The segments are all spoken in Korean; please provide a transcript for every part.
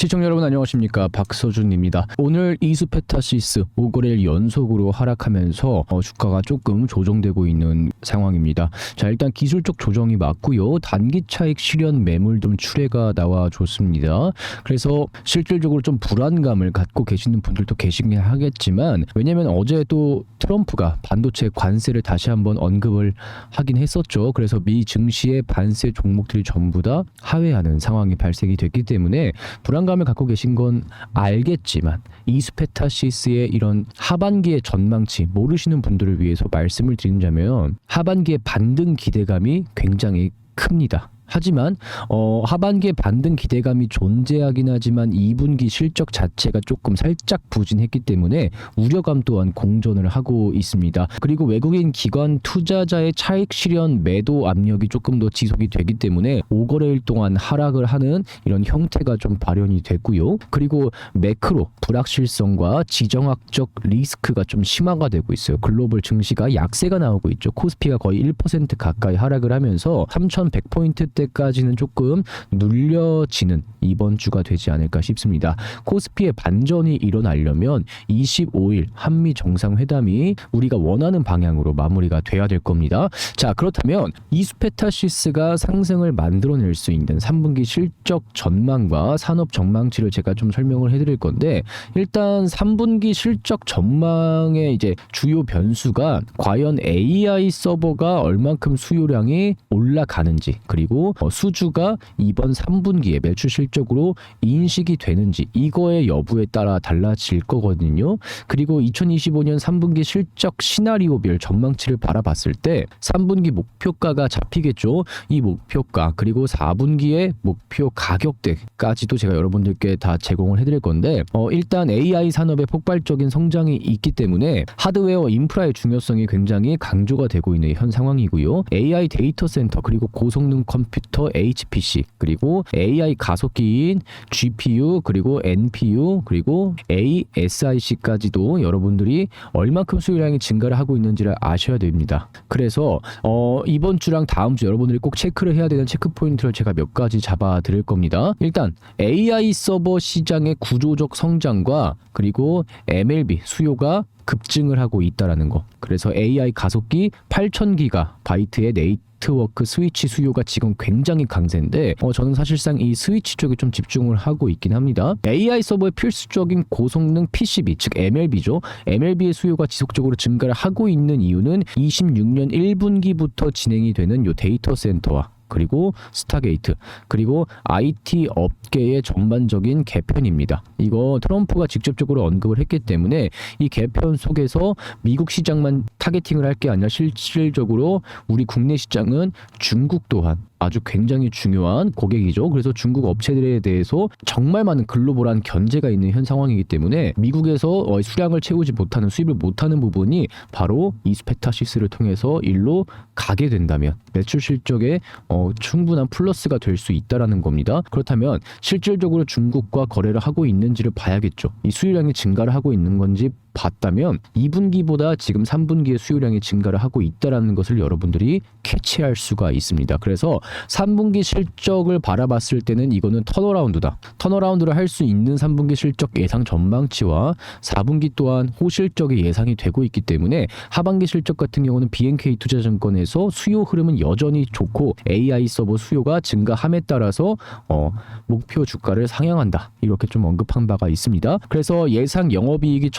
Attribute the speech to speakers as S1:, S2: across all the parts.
S1: 시청자 여러분 안녕하십니까 박서준입니다. 오늘 이수페타시스 5거래일 연속으로 하락하면서 어, 주가가 조금 조정되고 있는 상황입니다. 자 일단 기술적 조정이 맞고요. 단기 차익 실현 매물 좀 출회가 나와줬습니다. 그래서 실질적으로 좀 불안감을 갖고 계시는 분들도 계시긴 하겠지만 왜냐면 어제 또 트럼프가 반도체 관세를 다시 한번 언급을 하긴 했었죠. 그래서 미 증시의 반세 종목들이 전부 다 하회하는 상황이 발생이 됐기 때문에 불안감 을 갖고 계신 건 알겠지만 이스페타시스의 이런 하반기의 전망치 모르시는 분들을 위해서 말씀을 드린다면 하반기의 반등 기대감이 굉장히 큽니다. 하지만 어, 하반기에 반등 기대감이 존재하긴 하지만 2분기 실적 자체가 조금 살짝 부진했기 때문에 우려감 또한 공존을 하고 있습니다. 그리고 외국인 기관 투자자의 차익 실현 매도 압력이 조금 더 지속이 되기 때문에 5거래일 동안 하락을 하는 이런 형태가 좀 발현이 됐고요. 그리고 매크로 불확실성과 지정학적 리스크가 좀 심화가 되고 있어요. 글로벌 증시가 약세가 나오고 있죠. 코스피가 거의 1% 가까이 하락을 하면서 3,100포인트 때까지는 조금 눌려지는 이번 주가 되지 않을까 싶습니다. 코스피의 반전이 일어나려면 25일 한미 정상회담이 우리가 원하는 방향으로 마무리가 돼야 될 겁니다. 자, 그렇다면 이스페타시스가 상승을 만들어낼 수 있는 3분기 실적 전망과 산업 전망치를 제가 좀 설명을 해드릴 건데 일단 3분기 실적 전망의 이제 주요 변수가 과연 AI 서버가 얼만큼 수요량이 올라가는지 그리고 어, 수주가 이번 3분기에 매출 실적으로 인식이 되는지 이거의 여부에 따라 달라질 거거든요. 그리고 2025년 3분기 실적 시나리오별 전망치를 바라봤을 때 3분기 목표가가 잡히겠죠. 이 목표가 그리고 4분기의 목표 가격대까지도 제가 여러분들께 다 제공을 해드릴 건데 어, 일단 AI 산업의 폭발적인 성장이 있기 때문에 하드웨어 인프라의 중요성이 굉장히 강조가 되고 있는 현 상황이고요. AI 데이터 센터 그리고 고성능 컴퓨터 HPC 그리고 AI 가속기인 GPU 그리고 NPU 그리고 ASIC까지도 여러분들이 얼만큼 수요량이 증가를 하고 있는지를 아셔야 됩니다. 그래서 어, 이번 주랑 다음 주 여러분들이 꼭 체크를 해야 되는 체크 포인트를 제가 몇 가지 잡아 드릴 겁니다. 일단 AI 서버 시장의 구조적 성장과 그리고 MLB 수요가 급증을 하고 있다라는 거. 그래서 AI 가속기 8,000기가 바이트의 네이트 네트워크 스위치 수요가 지금 굉장히 강세인데 어, 저는 사실상 이 스위치 쪽에 좀 집중을 하고 있긴 합니다. AI 서버의 필수적인 고성능 PCB 즉 MLB죠. MLB의 수요가 지속적으로 증가를 하고 있는 이유는 26년 1분기부터 진행이 되는 요 데이터 센터와 그리고 스타게이트 그리고 IT 업계의 전반적인 개편입니다. 이거 트럼프가 직접적으로 언급을 했기 때문에 이 개편 속에서 미국 시장만 타겟팅을 할 게 아니라 실질적으로 우리 국내 시장은 중국 또한 아주 굉장히 중요한 고객이죠. 그래서 중국 업체들에 대해서 정말 많은 글로벌한 견제가 있는 현 상황이기 때문에 미국에서 어, 수량을 채우지 못하는 수입을 못하는 부분이 바로 이 스페타시스를 통해서 일로 가게 된다면 매출 실적에 어, 충분한 플러스가 될 수 있다라는 겁니다. 그렇다면 실질적으로 중국과 거래를 하고 있는지를 봐야겠죠. 이 수요량이 증가를 하고 있는 건지 봤다면 2분기보다 지금 3분기의 수요량이 증가를 하고 있다라는 것을 여러분들이 캐치할 수가 있습니다. 그래서 3분기 실적을 바라봤을 때는 이거는 턴어라운드다. 턴어라운드를 할 수 있는 3분기 실적 예상 전망치와 4분기 또한 호실적이 예상이 되고 있기 때문에 하반기 실적 같은 경우는 BNK 투자증권에서 수요 흐름은 여전히 좋고 AI 서버 수요가 증가함에 따라서 어, 목표 주가를 상향한다. 이렇게 좀 언급한 바가 있습니다. 그래서 예상 영업이익이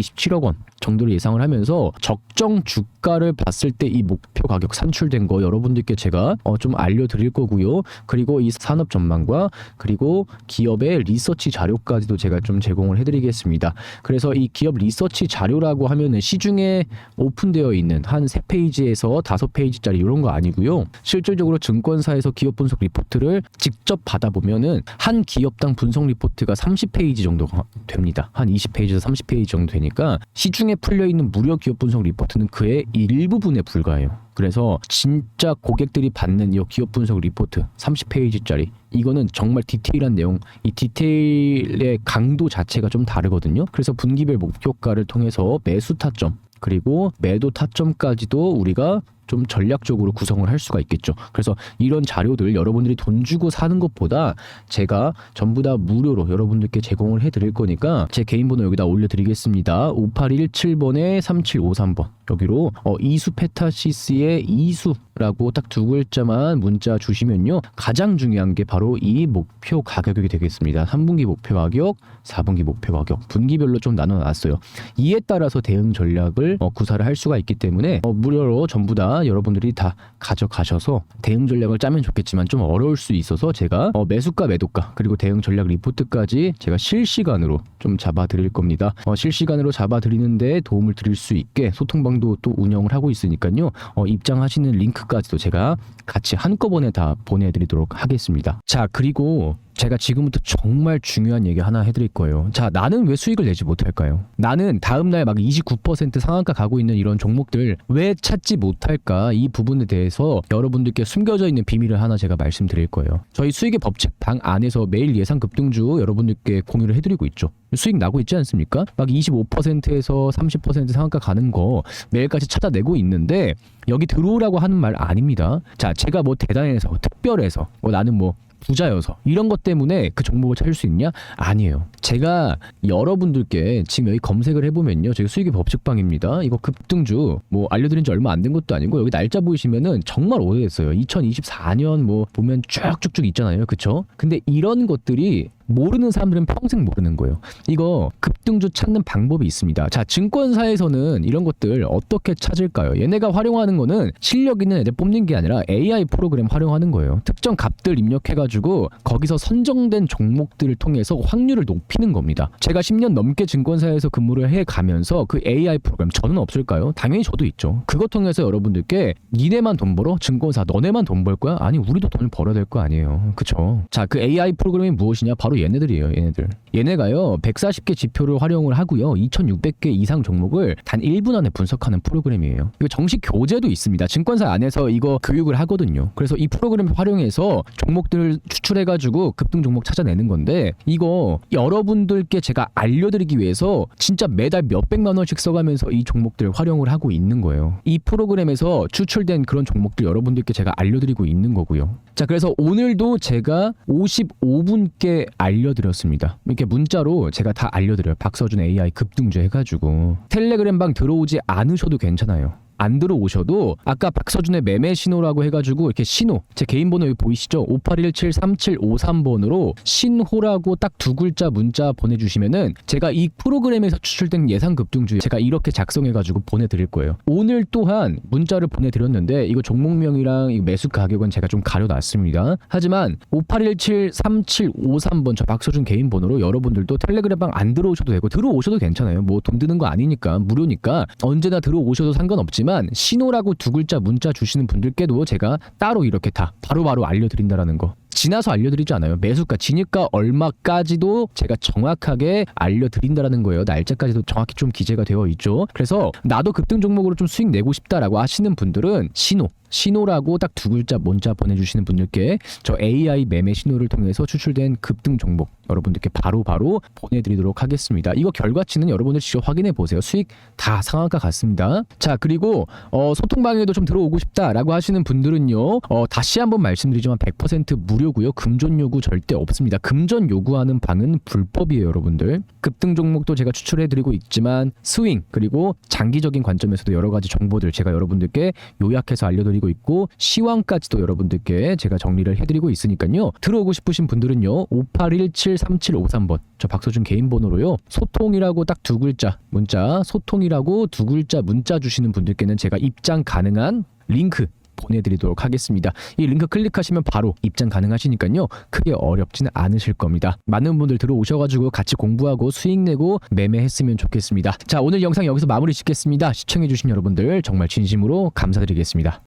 S1: 1927억 원 정도를 예상을 하면서 적정 주가를 봤을 때 이 목표 가격 산출된 거 여러분들께 제가 어, 좀 알려드릴 거고요. 그리고 이 산업 전망과 그리고 기업의 리서치 자료까지도 제가 좀 제공을 해드리겠습니다. 그래서 이 기업 리서치 자료라고 하면은 시중에 오픈되어 있는 한세 페이지에서 다섯 페이지짜리 이런 거 아니고요. 실질적으로 증권사에서 기업 분석 리포트를 직접 받아보면은 한 기업당 분석 리포트가 30페이지 정도가 됩니다. 한 20페이지에서 30페이지 정도 되 니까 시중에 풀려 있는 무료 기업 분석 리포트는 그의 일부분에 불과해요. 그래서 진짜 고객들이 받는 이 기업 분석 리포트 30페이지짜리 이거는 정말 디테일한 내용 이 디테일의 강도 자체가 좀 다르거든요. 그래서 분기별 목표가를 통해서 매수 타점 그리고 매도 타점까지도 우리가 좀 전략적으로 구성을 할 수가 있겠죠. 그래서 이런 자료들 여러분들이 돈 주고 사는 것보다 제가 전부 다 무료로 여러분들께 제공을 해드릴 거니까 제 개인 번호 여기다 올려드리겠습니다. 5817번에 3753번 여기로 어, 이수 페타시스의 이수라고 딱 두 글자만 문자 주시면요 가장 중요한 게 바로 이 목표 가격이 되겠습니다. 3분기 목표 가격, 4분기 목표 가격 분기별로 좀 나눠놨어요. 이에 따라서 대응 전략을 어, 구사를 할 수가 있기 때문에 어, 무료로 전부 다 여러분들이 다 가져가셔서 대응 전략을 짜면 좋겠지만 좀 어려울 수 있어서 제가 어, 매수가 매도가 그리고 대응 전략 리포트까지 제가 실시간으로 좀 잡아 드릴 겁니다. 어, 실시간으로 잡아 드리는데 도움을 드릴 수 있게 소통방도 또 운영을 하고 있으니까요. 어, 입장하시는 링크까지도 제가 같이 한꺼번에 다 보내드리도록 하겠습니다. 자 그리고 제가 지금부터 정말 중요한 얘기 하나 해드릴 거예요. 자, 나는 왜 수익을 내지 못할까요? 나는 다음날 막 29% 상한가 가고 있는 이런 종목들 왜 찾지 못할까? 이 부분에 대해서 여러분들께 숨겨져 있는 비밀을 하나 제가 말씀드릴 거예요. 저희 수익의 법칙 방 안에서 매일 예상 급등주 여러분들께 공유를 해드리고 있죠. 수익 나고 있지 않습니까? 막 25%에서 30% 상한가 가는 거 매일까지 찾아내고 있는데 여기 들어오라고 하는 말 아닙니다. 자, 제가 뭐 대단해서 특별해서 뭐 나는 뭐 부자여서 이런 것 때문에 그 종목을 찾을 수 있냐? 아니에요. 제가 여러분들께 지금 여기 검색을 해보면요. 저희 수익의 법칙방입니다. 이거 급등주 뭐 알려드린 지 얼마 안 된 것도 아니고 여기 날짜 보이시면은 정말 오래됐어요. 2024년 뭐 보면 쭉쭉쭉 있잖아요. 그쵸? 근데 이런 것들이 모르는 사람들은 평생 모르는 거예요. 이거 급등주 찾는 방법이 있습니다. 자, 증권사에서는 이런 것들 어떻게 찾을까요? 얘네가 활용하는 거는 실력 있는 애들 뽑는 게 아니라 AI 프로그램 활용하는 거예요. 특정 값들 입력해가지고 거기서 선정된 종목들을 통해서 확률을 높이 는 겁니다. 제가 10년 넘게 증권사에서 근무를 해 가면서 그 AI 프로그램 저는 없을까요? 당연히 저도 있죠. 그거 통해서 여러분들께 니네만 돈 벌어? 증권사 너네만 돈 벌 거야? 아니 우리도 돈을 벌어야 될 거 아니에요. 그쵸? 자, 그 AI 프로그램이 무엇이냐? 바로 얘네들이에요. 얘네들. 얘네가요. 140개 지표를 활용을 하고요. 2,600개 이상 종목을 단 1분 안에 분석하는 프로그램이에요. 이거 정식 교재도 있습니다. 증권사 안에서 이거 교육을 하거든요. 그래서 이 프로그램 활용해서 종목들을 추출해가지고 급등 종목 찾아내는 건데 이거 여러 분들께 제가 알려드리기 위해서 진짜 매달 몇백만 원씩 써가면서 이 종목들 활용을 하고 있는 거예요. 이 프로그램에서 추출된 그런 종목들 여러분들께 제가 알려드리고 있는 거고요. 자, 그래서 오늘도 제가 55분께 알려드렸습니다. 이렇게 문자로 제가 다 알려드려요. 박서준 AI 급등주 해가지고 텔레그램 방 들어오지 않으셔도 괜찮아요. 안 들어오셔도 아까 박서준의 매매 신호라고 해가지고 이렇게 신호 제 개인 번호 여기 보이시죠? 58173753번으로 신호라고 딱 두 글자 문자 보내주시면은 제가 이 프로그램에서 추출된 예상 급등주 제가 이렇게 작성해가지고 보내드릴 거예요. 오늘 또한 문자를 보내드렸는데 이거 종목명이랑 이 매수 가격은 제가 좀 가려놨습니다. 하지만 58173753번 저 박서준 개인 번호로 여러분들도 텔레그램 방 안 들어오셔도 되고 들어오셔도 괜찮아요. 뭐 돈 드는 거 아니니까 무료니까 언제나 들어오셔도 상관없지만 신호라고 두 글자 문자 주시는 분들께도 제가 따로 이렇게 다 바로 바로 알려드린다라는 거. 지나서 알려드리지 않아요. 매수가, 진입가 얼마까지도 제가 정확하게 알려드린다라는 거예요. 날짜까지도 정확히 좀 기재가 되어 있죠. 그래서 나도 급등 종목으로 좀 수익 내고 싶다라고 하시는 분들은 신호, 신호라고 딱 두 글자 문자 보내주시는 분들께 저 AI 매매 신호를 통해서 추출된 급등 종목 여러분들께 바로 바로 보내드리도록 하겠습니다. 이거 결과치는 여러분들 직접 확인해 보세요. 수익 다 상한가 같습니다. 자 그리고 어, 소통방에도 좀 들어오고 싶다라고 하시는 분들은요. 어, 다시 한번 말씀드리지만 100% 무료고요. 금전 요구 절대 없습니다. 금전 요구하는 방은 불법이에요, 여러분들. 급등 종목도 제가 추출해 드리고 있지만 스윙 그리고 장기적인 관점에서도 여러 가지 정보들 제가 여러분들께 요약해서 알려드 리고 있고 시황까지도 여러분들께 제가 정리를 해드리고 있으니까요. 들어오고 싶으신 분들은요. 58173753번 저 박서준 개인 번호로요. 소통이라고 딱 두 글자 문자 소통이라고 두 글자 문자 주시는 분들께는 제가 입장 가능한 링크 보내드리도록 하겠습니다. 이 링크 클릭하시면 바로 입장 가능하시니까요. 크게 어렵지는 않으실 겁니다. 많은 분들 들어오셔가지고 같이 공부하고 수익 내고 매매했으면 좋겠습니다. 자 오늘 영상 여기서 마무리 짓겠습니다. 시청해주신 여러분들 정말 진심으로 감사드리겠습니다.